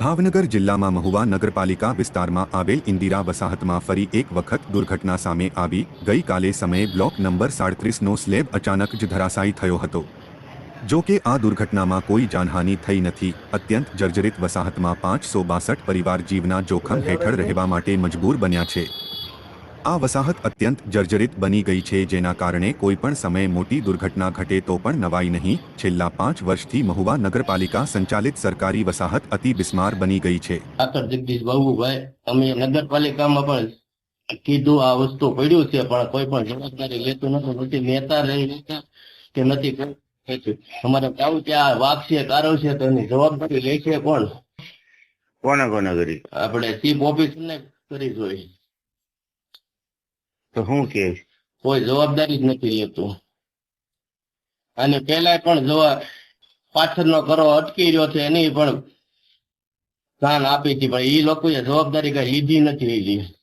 ભાવનગર જિલ્લામાં મહુવા નગરપાલિકા વિસ્તારમાં આવેલ ઇન્દિરા વસાહતમાં ફરી એક વખત દુર્ઘટના સામે આવી. ગઈકાલે સમયે બ્લોક નંબર સાડત્રીસનો સ્લેબ અચાનક જ ધરાશાયી થયો હતો. જો કે આ દુર્ઘટનામાં કોઈ જાનહાનિ થઈ નથી. અત્યંત જર્જરિત વસાહતમાં પાંચસો બાસઠ પરિવાર જીવના જોખમ હેઠળ રહેવા માટે મજબૂર બન્યા છે. આ વસાહત અત્યંત જર્જરિત બની ગઈ છે જેના કારણે કોઈ પણ સમયે મોટી દુર્ઘટના ઘટે તો પણ નવાઈ નહીં. છેલ્લા પાંચ વર્ષથી મહુવા નગરપાલિકા સંચાલિત સરકારી વસાહત અતિ બિસ્માર બની ગઈ છે. ઠાકર જગદીશ બાબુભાઈ અમે નગરપાલિકામાં પણ કીધું આ વસ્તુ પડ્યું છે પણ કોઈ પણ જવાબદારી લેતું નથી. નથી નેતા રહી લેતા કે નથી અમારે કહું કે આ વાઘ છે કારવ છે તો એની જવાબદારી લે છે કોણ? કોને કોને કરી? આપણે ચીફ ઓફિસર ને કરી જોઈએ. તો શું કે? કોઈ જવાબદારી જ નથી લેતું. અને પેલા પણ જવા પાછળનો કરો અટકી રહ્યો છે, એની પણ જાણ આપી હતી, પણ એ લોકોએ જવાબદારી કઈ લીધી નથી લીધી